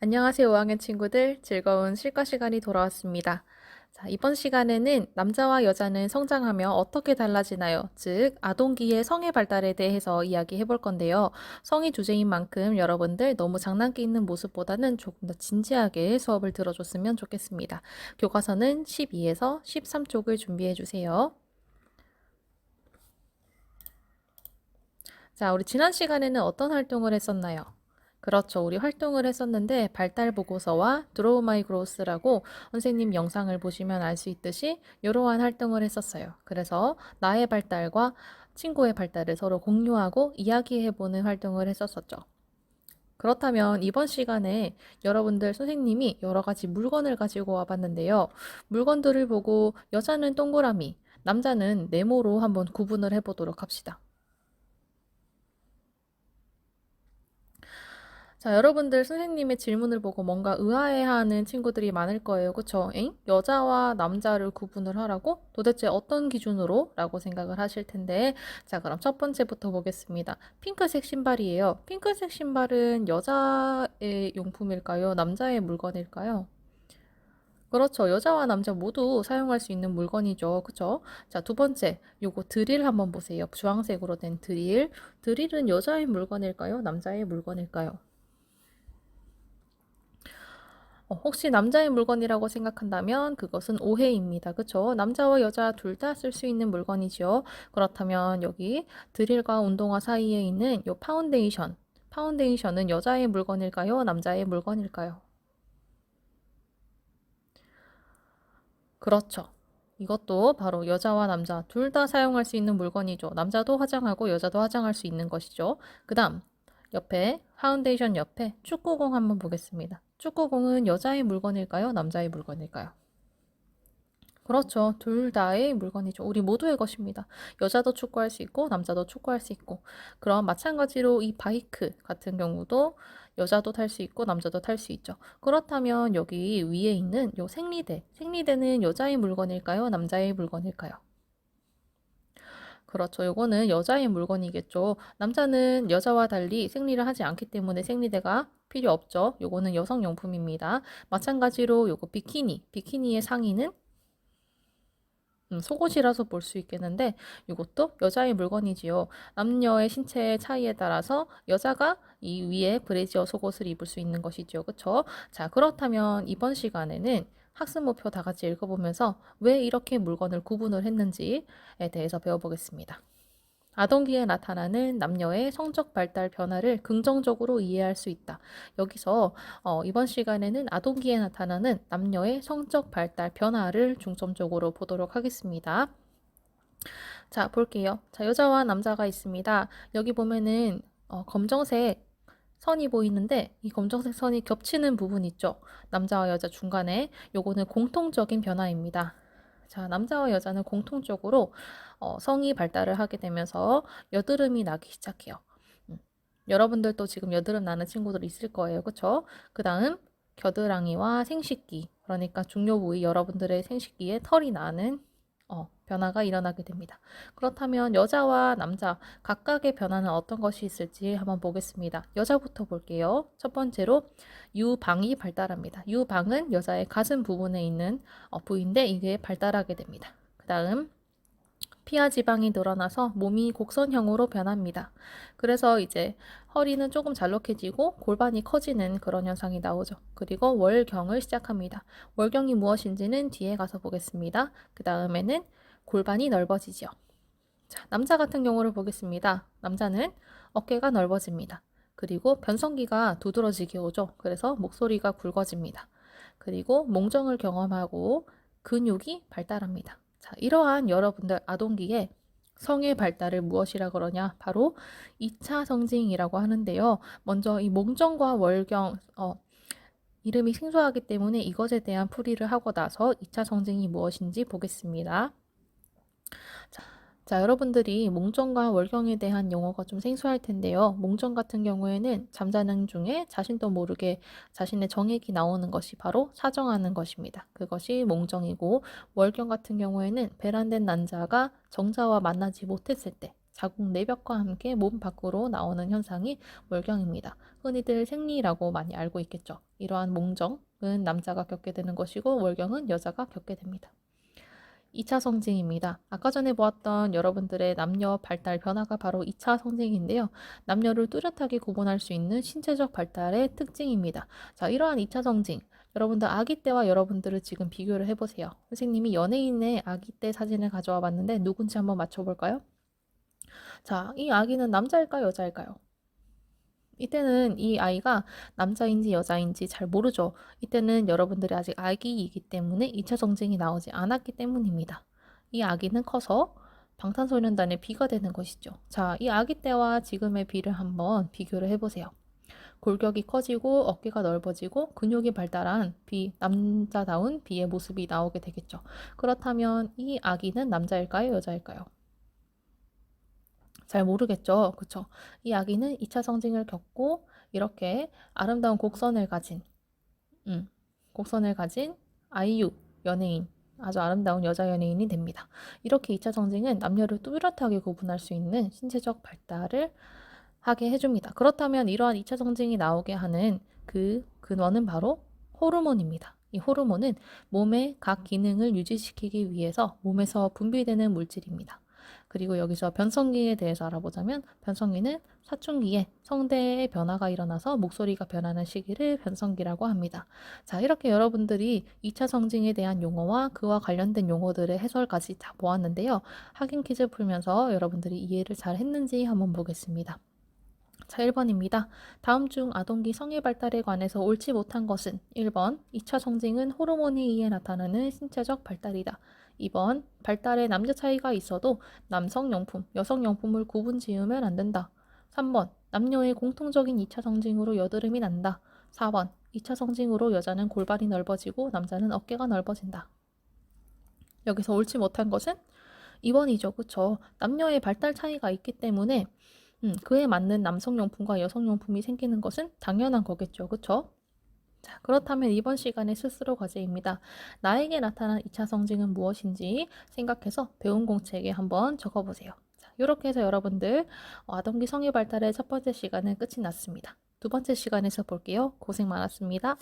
안녕하세요, 5학년 친구들. 즐거운 실과 시간이 돌아왔습니다. 자, 이번 시간에는 남자와 여자는 성장하며 어떻게 달라지나요? 즉, 아동기의 성의 발달에 대해서 이야기해 볼 건데요. 성이 주제인 만큼 여러분들 너무 장난기 있는 모습보다는 조금 더 진지하게 수업을 들어줬으면 좋겠습니다. 교과서는 12에서 13쪽을 준비해 주세요. 자, 우리 지난 시간에는 어떤 활동을 했었나요? 그렇죠. 우리 활동을 했었는데 발달 보고서와 드로우 마이 그로스라고 선생님 영상을 보시면 알 수 있듯이 이러한 활동을 했었어요. 그래서 나의 발달과 친구의 발달을 서로 공유하고 이야기해보는 활동을 했었었죠. 그렇다면 이번 시간에 여러분들 선생님이 여러 가지 물건을 가지고 와봤는데요. 물건들을 보고 여자는 동그라미, 남자는 네모로 한번 구분을 해보도록 합시다. 자, 여러분들 선생님의 질문을 보고 뭔가 의아해하는 친구들이 많을 거예요. 그쵸? 엥? 여자와 남자를 구분을 하라고? 도대체 어떤 기준으로? 라고 생각을 하실 텐데, 자, 그럼 첫 번째부터 보겠습니다. 핑크색 신발이에요. 핑크색 신발은 여자의 용품일까요? 남자의 물건일까요? 그렇죠. 여자와 남자 모두 사용할 수 있는 물건이죠. 그쵸? 자, 두 번째. 요거 드릴 한번 보세요. 주황색으로 된 드릴. 드릴은 여자의 물건일까요? 남자의 물건일까요? 어, 혹시 남자의 물건이라고 생각한다면 그것은 오해입니다. 그쵸? 남자와 여자 둘 다 쓸 수 있는 물건이죠. 그렇다면 여기 드릴과 운동화 사이에 있는 요 파운데이션. 파운데이션은 여자의 물건일까요? 남자의 물건일까요? 그렇죠. 이것도 바로 여자와 남자 둘 다 사용할 수 있는 물건이죠. 남자도 화장하고 여자도 화장할 수 있는 것이죠. 그 다음, 옆에, 파운데이션 옆에 축구공 한번 보겠습니다. 축구공은 여자의 물건일까요? 남자의 물건일까요? 그렇죠. 둘 다의 물건이죠. 우리 모두의 것입니다. 여자도 축구할 수 있고, 남자도 축구할 수 있고. 그럼 마찬가지로 이 바이크 같은 경우도 여자도 탈 수 있고, 남자도 탈 수 있죠. 그렇다면 여기 위에 있는 요 생리대. 생리대는 여자의 물건일까요? 남자의 물건일까요? 그렇죠. 요거는 여자의 물건이겠죠. 남자는 여자와 달리 생리를 하지 않기 때문에 생리대가 필요 없죠. 요거는 여성 용품입니다. 마찬가지로 요거 비키니. 비키니의 상의는 음, 속옷이라서 볼 수 있겠는데 이것도 여자의 물건이지요. 남녀의 신체의 차이에 따라서 여자가 이 위에 브래지어 속옷을 입을 수 있는 것이죠. 그렇죠? 자, 그렇다면 이번 시간에는 학습 목표 다 같이 읽어보면서 왜 이렇게 물건을 구분을 했는지에 대해서 배워보겠습니다. 아동기에 나타나는 남녀의 성적 발달 변화를 긍정적으로 이해할 수 있다. 여기서 어, 이번 시간에는 아동기에 나타나는 남녀의 성적 발달 변화를 중점적으로 보도록 하겠습니다. 자, 볼게요. 자, 여자와 남자가 있습니다. 여기 보면은 어, 검정색 선이 보이는데 이 검정색 선이 겹치는 부분 있죠. 남자와 여자 중간에 요거는 공통적인 변화입니다. 자, 남자와 여자는 공통적으로 어, 성이 발달을 하게 되면서 여드름이 나기 시작해요. 음. 여러분들도 지금 여드름 나는 친구들 있을 거예요. 그쵸? 그 다음 겨드랑이와 생식기 그러니까 중요 부위 여러분들의 생식기에 털이 나는 어, 변화가 일어나게 됩니다. 그렇다면 여자와 남자 각각의 변화는 어떤 것이 있을지 한번 보겠습니다. 여자부터 볼게요. 첫 번째로 유방이 발달합니다. 유방은 여자의 가슴 부분에 있는 어, 부위인데 이게 발달하게 됩니다. 그 다음 피하 지방이 늘어나서 몸이 곡선형으로 변합니다. 그래서 이제 허리는 조금 잘록해지고 골반이 커지는 그런 현상이 나오죠. 그리고 월경을 시작합니다. 월경이 무엇인지는 뒤에 가서 보겠습니다. 그 다음에는 골반이 넓어지죠. 자, 남자 같은 경우를 보겠습니다. 남자는 어깨가 넓어집니다. 그리고 변성기가 두드러지게 오죠. 그래서 목소리가 굵어집니다. 그리고 몽정을 경험하고 근육이 발달합니다. 자, 이러한 여러분들 아동기에 성의 발달을 무엇이라 그러냐? 바로 2차 성징이라고 하는데요. 먼저 이 몽정과 월경, 어, 이름이 생소하기 때문에 이것에 대한 풀이를 하고 나서 2차 성징이 무엇인지 보겠습니다. 자, 여러분들이 몽정과 월경에 대한 용어가 좀 생소할 텐데요. 몽정 같은 경우에는 잠자는 중에 자신도 모르게 자신의 정액이 나오는 것이 바로 사정하는 것입니다. 그것이 몽정이고 월경 같은 경우에는 배란된 난자가 정자와 만나지 못했을 때 자궁 내벽과 함께 몸 밖으로 나오는 현상이 몰경입니다. 흔히들 생리라고 많이 알고 있겠죠. 이러한 몽정은 남자가 겪게 되는 것이고 월경은 여자가 겪게 됩니다. 2차 성징입니다. 아까 전에 보았던 여러분들의 남녀 발달 변화가 바로 2차 성징인데요. 남녀를 뚜렷하게 구분할 수 있는 신체적 발달의 특징입니다. 자, 이러한 2차 성징. 여러분들 아기 때와 여러분들을 지금 비교를 해보세요. 선생님이 연예인의 아기 때 사진을 가져와 봤는데 누군지 한번 맞춰볼까요? 자, 이 아기는 남자일까요, 여자일까요? 이때는 이 아이가 남자인지 여자인지 잘 모르죠. 이때는 여러분들이 아직 아기이기 때문에 2차 성징이 나오지 않았기 때문입니다. 이 아기는 커서 방탄소년단의 비가 되는 것이죠. 자, 이 아기 때와 지금의 비를 한번 비교를 해보세요. 골격이 커지고 어깨가 넓어지고 근육이 발달한 비, 남자다운 비의 모습이 나오게 되겠죠. 그렇다면 이 아기는 남자일까요, 여자일까요? 잘 모르겠죠. 그쵸? 이 아기는 2차 성징을 겪고 이렇게 아름다운 곡선을 가진, 음, 곡선을 가진 아이유 연예인, 아주 아름다운 여자 연예인이 됩니다. 이렇게 2차 성징은 남녀를 뚜렷하게 구분할 수 있는 신체적 발달을 하게 해줍니다. 그렇다면 이러한 2차 성징이 나오게 하는 그 근원은 바로 호르몬입니다. 이 호르몬은 몸의 각 기능을 유지시키기 위해서 몸에서 분비되는 물질입니다. 그리고 여기서 변성기에 대해서 알아보자면 변성기는 사춘기에 성대의 변화가 일어나서 목소리가 변하는 시기를 변성기라고 합니다. 자, 이렇게 여러분들이 2차 성징에 대한 용어와 그와 관련된 용어들의 해설까지 다 보았는데요. 확인 퀴즈 풀면서 여러분들이 이해를 잘 했는지 한번 보겠습니다. 자, 1번입니다. 다음 중 아동기 성의 발달에 관해서 옳지 못한 것은 1번 2차 성징은 호르몬에 의해 나타나는 신체적 발달이다. 2번 발달에 남녀 차이가 있어도 남성용품, 여성용품을 구분 지으면 안 된다. 3번 남녀의 공통적인 2차 성징으로 여드름이 난다. 4번 2차 성징으로 여자는 골반이 넓어지고 남자는 어깨가 넓어진다. 여기서 옳지 못한 것은 2번이죠. 그쵸? 남녀의 발달 차이가 있기 때문에 음, 그에 맞는 남성용품과 여성용품이 생기는 것은 당연한 거겠죠. 그쵸? 자, 그렇다면 이번 시간의 스스로 과제입니다. 나에게 나타난 2차 성징은 무엇인지 생각해서 배운 공책에 한번 적어보세요. 자, 이렇게 해서 여러분들 어, 아동기 성의 발달의 첫 번째 시간은 끝이 났습니다. 두 번째 시간에서 볼게요. 고생 많았습니다.